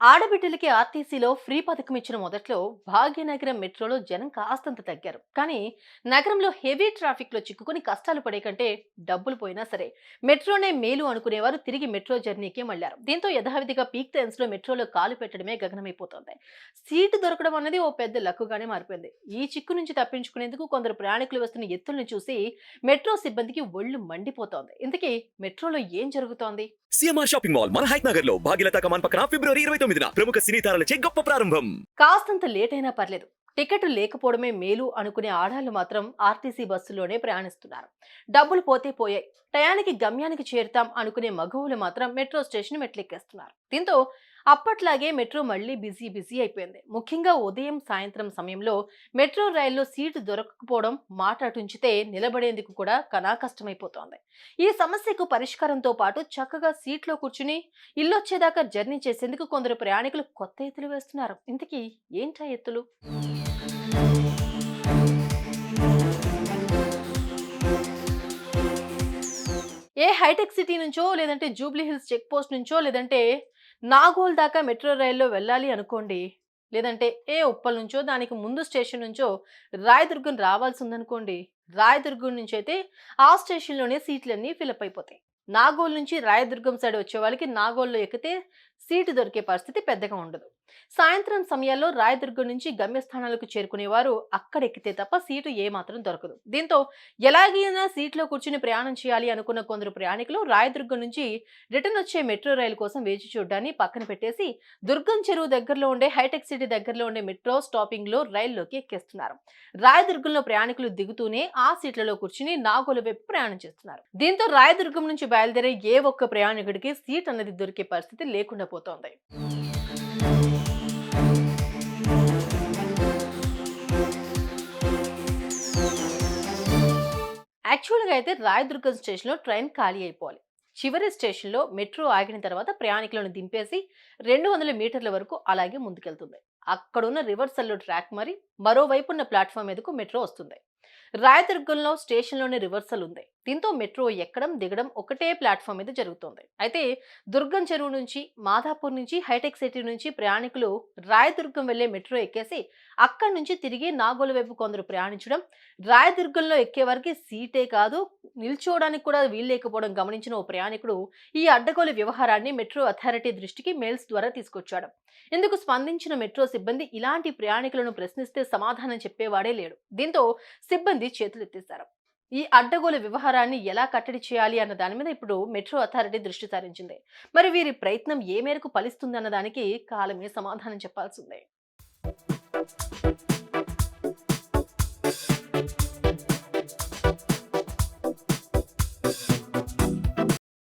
ఆడబిడ్డలకి ఆర్టీసీలో ఫ్రీ పథకం ఇచ్చిన మొదట్లో భాగ్యనగరం మెట్రోలో జనం కాస్తంత తగ్గారు. కానీ నగరంలో హెవీ ట్రాఫిక్లో చిక్కుకుని కష్టాలు పడే కంటే డబ్బులు పోయినా సరే మెట్రోనే మేలు అనుకునేవారు తిరిగి మెట్రో జర్నీకే మళ్ళారు. దీంతో యథావిధిగా పీక్ టైమ్స్లో మెట్రోలో కాలు పెట్టడమే గగనమైపోతోంది. సీటు దొరకడం అనేది ఓ పెద్ద లక్కుగానే మారిపోయింది. ఈ చిక్కు నుంచి తప్పించుకునేందుకు కొందరు ప్రయాణికులు వస్తున్న ఎత్తుల్ని చూసి మెట్రో సిబ్బందికి ఒళ్ళు మండిపోతోంది. ఇంతకీ మెట్రోలో ఏం జరుగుతోంది? సిఎంఆర్ షాపింగ్ మాల్ మన హైట్ నగర్లో భాగ్యలత కమాన్ పక్కన ఫిబ్రవరి ఇరవై తొమ్మిదిన ప్రముఖ సినీ తారలచే గొప్ప ప్రారంభం. కాస్తంత లేట్ అయినా పర్లేదు. టికెట్ లేకపోవడమే మేలు అనుకునే ఆడాళ్ళు మాత్రం ఆర్టీసీ బస్సులోనే ప్రయాణిస్తున్నారు. డబ్బులు పోతే పోయాయి. టయానికి గమ్యానికి చేరుతాం అనుకునే మగవులు మాత్రం మెట్రో స్టేషన్ మెట్లెక్కేస్తున్నారు. దీంతో అప్పట్లాగే మెట్రో మళ్ళీ బిజీ బిజీ అయిపోయింది. ముఖ్యంగా ఉదయం సాయంత్రం సమయంలో మెట్రో రైల్లో సీటు దొరకకపోవడం మాట అటుంచితే నిలబడేందుకు కూడా కనా కష్టమైపోతోంది. ఈ సమస్యకు పరిష్కారంతో పాటు చక్కగా సీట్లో కూర్చుని ఇల్లొచ్చేదాకా జర్నీ చేసేందుకు కొందరు ప్రయాణికులు కొత్త ఎత్తులు వేస్తున్నారు. ఇంతకీ ఏంటా ఎత్తులు? ఏ హైటెక్ సిటీ నుంచో లేదంటే జూబ్లీ హిల్స్ చెక్ పోస్ట్ నుంచో లేదంటే నాగోల్ దాకా మెట్రో రైల్లో వెళ్ళాలి అనుకోండి లేదంటే ఏ ఉప్పల్ నుంచో దానికి ముందు స్టేషన్ నుంచో రాయదుర్గం రావాల్సి ఉందనుకోండి రాయదుర్గం నుంచి అయితే ఆ స్టేషన్లోనే సీట్లన్నీ ఫిలప్ అయిపోతాయి. నాగోల్ నుంచి రాయదుర్గం సైడ్ వచ్చే వాళ్ళకి నాగోల్లో ఎక్కితే సీటు దొరికే పరిస్థితి పెద్దగా ఉండదు. సాయంత్రం సమయాల్లో రాయదుర్గం నుంచి గమ్యస్థానాలకు చేరుకునేవారు అక్కడ ఎక్కితే తప్ప సీటు ఏమాత్రం దొరకదు. దీంతో ఎలాగైనా సీట్లో కూర్చుని ప్రయాణం చేయాలి అనుకున్న కొందరు ప్రయాణికులు రాయదుర్గం నుంచి రిటర్న్ వచ్చే మెట్రో రైలు కోసం వేచి చూడడాన్ని పక్కన పెట్టేసి దుర్గం చెరువు దగ్గరలో ఉండే హైటెక్ సిటీ దగ్గరలో ఉండే మెట్రో స్టాపింగ్లో రైల్లోకి ఎక్కేస్తున్నారు. రాయదుర్గంలో ప్రయాణికులు దిగుతూనే ఆ సీట్లలో కూర్చుని నాగోలు వైపు ప్రయాణం చేస్తున్నారు. దీంతో రాయదుర్గం నుంచి బయలుదేరే ఏ ఒక్క ప్రయాణికుడికి సీట్ అనేది దొరికే పరిస్థితి లేకుండా పోతోంది. యాక్చువల్గా అయితే రాయదుర్గం స్టేషన్లో ట్రైన్ ఖాళీ అయిపోవాలి. చివరి స్టేషన్లో మెట్రో ఆగిన తర్వాత ప్రయాణికులను దింపేసి రెండు వందల మీటర్ల వరకు అలాగే ముందుకెళ్తుంది. అక్కడున్న రివర్సల్లో ట్రాక్ మరి మరోవైపు ఉన్న ప్లాట్ఫామ్ మీదకు మెట్రో వస్తుంది. రాయదుర్గంలో స్టేషన్లోనే రివర్సల్ ఉంది. దీంతో మెట్రో ఎక్కడం దిగడం ఒకటే ప్లాట్ఫామ్ మీద జరుగుతోంది. అయితే దుర్గం చెరువు నుంచి మాధాపూర్ నుంచి హైటెక్ సిటీ నుంచి ప్రయాణికులు రాయదుర్గం వెళ్ళే మెట్రో ఎక్కేసి అక్కడి నుంచి తిరిగి నాగోలు వైపు కొందరు ప్రయాణించడం రాయదుర్గంలో ఎక్కే వారికి సీటే కాదు. నిల్చోవడానికి కూడా వీల్లేకపోవడం గమనించిన ఓ ప్రయాణికుడు ఈ అడ్డగోలు వ్యవహారాన్ని మెట్రో అథారిటీ దృష్టికి మెయిల్స్ ద్వారా తీసుకొచ్చాడు. ఇందుకు స్పందించిన మెట్రో సిబ్బంది ఇలాంటి ప్రయాణికులను ప్రశ్నిస్తే సమాధానం చెప్పేవాడే లేడు. దీంతో సిబ్బంది చేతులెత్తేశారు. ఈ అడ్డగోలు వ్యవహారాన్ని ఎలా కట్టడి చేయాలి అన్న దాని మీద ఇప్పుడు మెట్రో అథారిటీ దృష్టి సారించింది. మరి వీరి ప్రయత్నం ఏ మేరకు ఫలిస్తుంది అన్న దానికి కాలమే సమాధానం చెప్పాల్సిందే